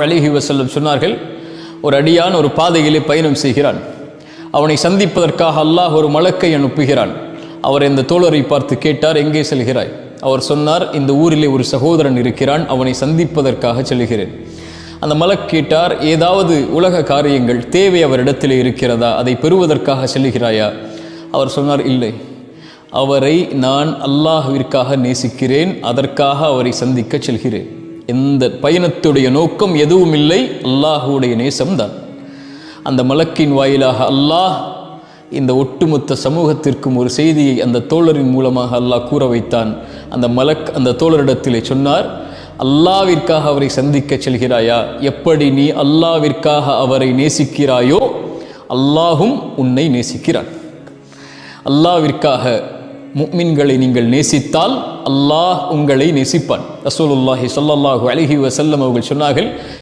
அலிஹி வசல்லம் சொன்னார்கள் ஒரு அடியான் ஒரு பாதையிலே பயணம் செய்கிறான். அவனை சந்திப்பதற்காக அல்லாஹ் ஒரு மலக்கை அனுப்புகிறான். அவர் இந்த தோழரை பார்த்து கேட்டார் எங்கே செல்கிறாய்? அவர் சொன்னார் இந்த ஊரிலே ஒரு சகோதரன் இருக்கிறான் அவனை சந்திப்பதற்காக செல்கிறேன். அந்த மலக் கேட்டார் ஏதாவது உலக காரியங்கள் தேவை அவரிடத்திலே இருக்கிறதா? அதை பெறுவதற்காக செல்கிறாயா? அவர் சொன்னார் இல்லை. அவரை நான் அல்லாஹ்விற்காக நேசிக்கிறேன் அதற்காக அவரை சந்திக்க செல்கிறேன். எந்த பயணத்துடைய நோக்கம் எதுவும் இல்லை அல்லாஹுடைய நேசம்தான். அந்த மலக்கின் வாயிலாக அல்லாஹ் இந்த ஒட்டுமொத்த சமூகத்திற்கும் ஒரு செய்தியை அந்த தோழரின் மூலமாக அல்லாஹ் கூற வைத்தான். அந்த மலக் அந்த தோழரிடத்திலே சொன்னார் அல்லாவிற்காக அவரை சந்திக்க செல்கிறாயா? எப்படி நீ அல்லாவிற்காக அவரை நேசிக்கிறாயோ அல்லாஹும் உன்னை நேசிக்கிறான். அல்லாவிற்காக முக்மின்களை நீங்கள் நேசித்தால் அல்லாஹ் உங்களை நேசிப்பான். ரசூலுல்லாஹி ஸல்லல்லாஹு அலைஹி வசல்லம் அவர்கள் சொன்னார்கள்